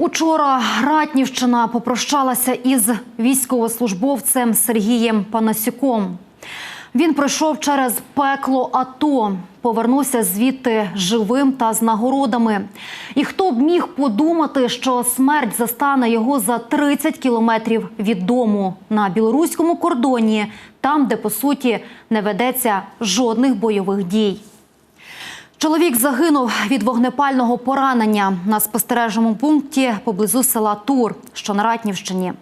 Учора Ратнівщина попрощалася із військовослужбовцем Сергієм Панасюком. Він пройшов через пекло АТО, повернувся звідти живим та з нагородами. І хто б міг подумати, що смерть застане його за 30 кілометрів від дому на білоруському кордоні, там, де по суті не ведеться жодних бойових дій. Чоловік загинув від вогнепального поранення на спостережному пункті поблизу села Тур, що на Ратнівщині.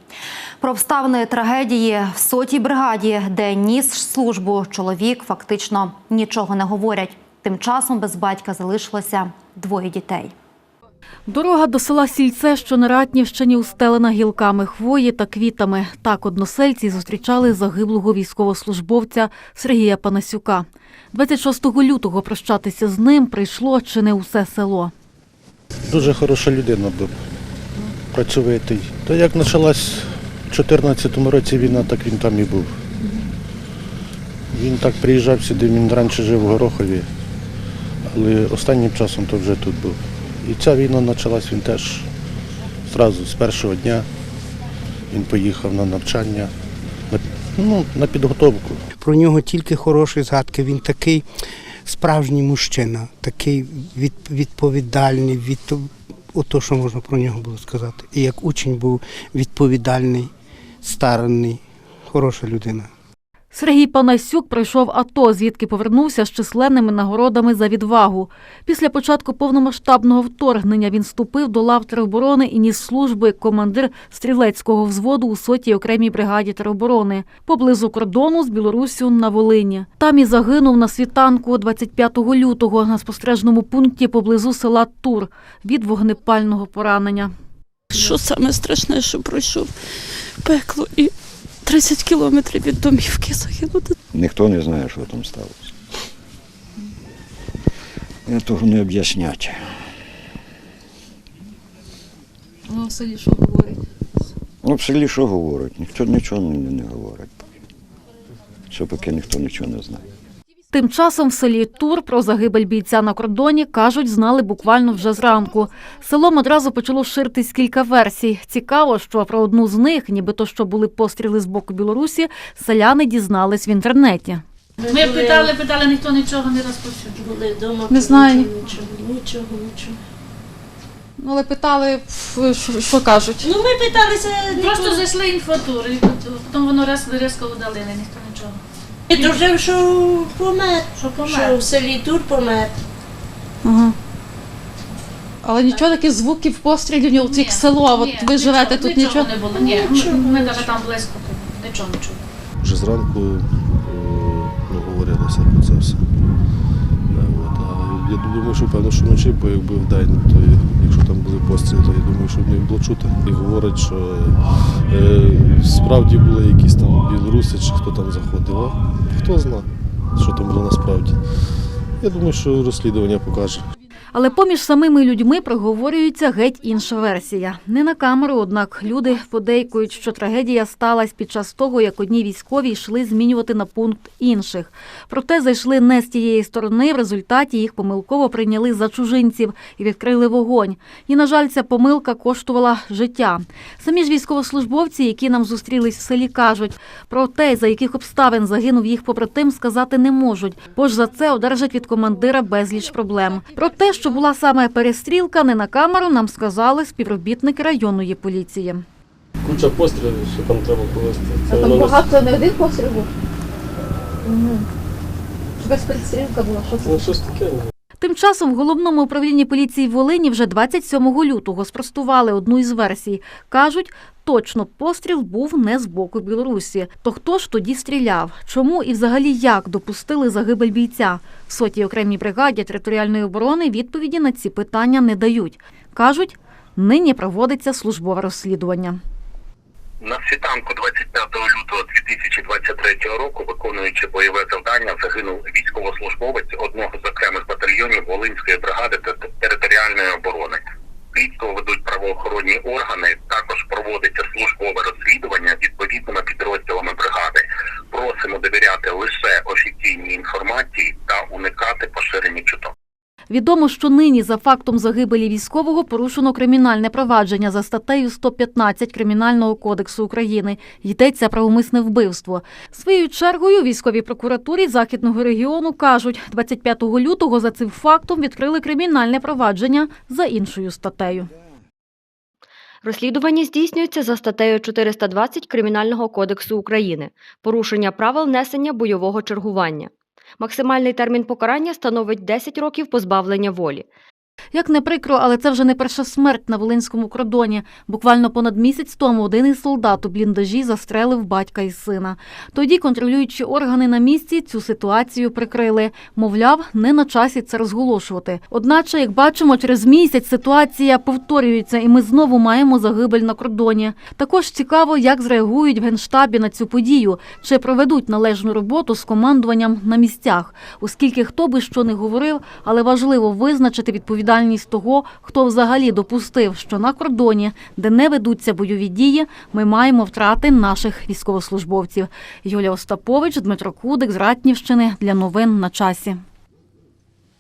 Про обставини трагедії в сотій бригаді, де ніс службу чоловік, фактично нічого не говорять. Тим часом без батька залишилося двоє дітей. Дорога до села Сільце, що на Ратнівщині, устелена гілками хвої та квітами. Так односельці зустрічали загиблого військовослужбовця Сергія Панасюка. 26 лютого прощатися з ним прийшло чи не усе село. Дуже хороша людина був, працьовитий. Та як почалась в 2014 році війна, так він там і був. Він так приїжджав сюди, він раніше жив в Горохові, але останнім часом то вже тут був. І ця війна почалась, він теж одразу з першого дня він поїхав на навчання, на, ну, на підготовку. Про нього тільки хороші згадки. Він такий справжній мужчина, такий від, відповідальний, від ото, що можна про нього було сказати. І як учень був відповідальний, старанний, хороша людина. Сергій Панасюк пройшов АТО, звідки повернувся з численними нагородами за відвагу. Після початку повномасштабного вторгнення він вступив до лав тероборони і ніс службу як командир стрілецького взводу у сотій окремій бригаді тероборони поблизу кордону з Білоруссю на Волині. Там і загинув на світанку 25 лютого на спостережному пункті поблизу села Тур від вогнепального поранення. Що саме страшне, що пройшов пекло і 30 кілометрів від домівки загинути. Ніхто не знає, що там сталося. Я того не об'яснять. Ну, в селі що говорить? Ну, в селі що говорить? Ніхто нічого не, не говорить. Що поки ніхто нічого не знає. Тим часом в селі Тур про загибель бійця на кордоні кажуть, знали буквально вже зранку. Селом одразу почало ширитись кілька версій. Цікаво, що про одну з них, нібито що були постріли з боку Білорусі, селяни дізнались в інтернеті. Ми питали, питали, ніхто нічого не розповсюджував. Були вдома. Не знаю. Нічого, нічого, нічого. Ну, але питали, що, кажуть. Ну ми питалися, Просто зайшли інфотури, потім воно різко удалили, ніхто нічого. І дружив, що помер, Що що помер. в селі Тур помер. Ага. Але нічого таких звуків пострілів ні, Ні, ні, нічого не було. Ні, Нічого, ми, ми навіть там близько, тут нічого не чули. Вже зранку е, ну, говорилося про це все. Я думаю, що певно, що вночі, бо якби вдень, то якщо там були постріли, то я думаю, що не було чути. І говорять, що е, справді були якісь там білоруси чи хто там заходив. Хто знає, що там було насправді. Я думаю, що розслідування покаже. Але поміж самими людьми проговорюється геть інша версія. Не на камеру, однак люди подейкують, що трагедія сталася під час того, як одні військові йшли змінювати на пункт інших. Проте зайшли не з тієї сторони. В результаті їх помилково прийняли за чужинців і відкрили вогонь. І, на жаль, ця помилка коштувала життя. Самі ж військовослужбовці, які нам зустрілись в селі, кажуть про те, за яких обставин загинув їх побратим, сказати не можуть, бо ж за це одержать від командира безліч проблем. Про що була саме перестрілка, не на камеру, нам сказали співробітники районної поліції. куча пострілів, що там треба провести. Це А там не- багато не один постріл був? Угу. Без перестрілка була, що це? Ну щось таке. Тим часом в головному управлінні поліції Волині вже 27 лютого спростували одну із версій. Кажуть, точно постріл був не з боку Білорусі. То хто ж тоді стріляв? Чому і взагалі як допустили загибель бійця? В сотій окремій бригаді територіальної оборони відповіді на ці питання не дають. Кажуть, нині проводиться службове розслідування. На світанку 25 лютого 2023 року, виконуючи бойове завдання, загинув військовослужбовець одного батальйонів Волинської бригади та територіальної оборони. Слідство ведуть правоохоронні органи. Відомо, що нині за фактом загибелі військового порушено кримінальне провадження за статтею 115 Кримінального кодексу України. Йдеться про умисне вбивство. Своєю чергою військовій прокуратурі західного регіону кажуть, 25 лютого за цим фактом відкрили кримінальне провадження за іншою статтею. Розслідування здійснюється за статтею 420 Кримінального кодексу України порушення правил несення бойового чергування. Максимальний термін покарання становить 10 років позбавлення волі. Як не прикро, але це вже не перша смерть на Волинському кордоні. Буквально понад місяць тому один із солдат у бліндажі застрелив батька і сина. Тоді контролюючі органи на місці цю ситуацію прикрили. Мовляв, не на часі це розголошувати. Одначе, як бачимо, через місяць ситуація повторюється, і ми знову маємо загибель на кордоні. Також цікаво, як зреагують в генштабі на цю подію, чи проведуть належну роботу з командуванням на місцях, оскільки хто би що не говорив, але важливо визначити відповідальність того, хто взагалі допустив, що на кордоні, де не ведуться бойові дії, ми маємо втрати наших військовослужбовців. Юлія Остапович, Дмитро Кудик з Ратнівщини для новин на часі.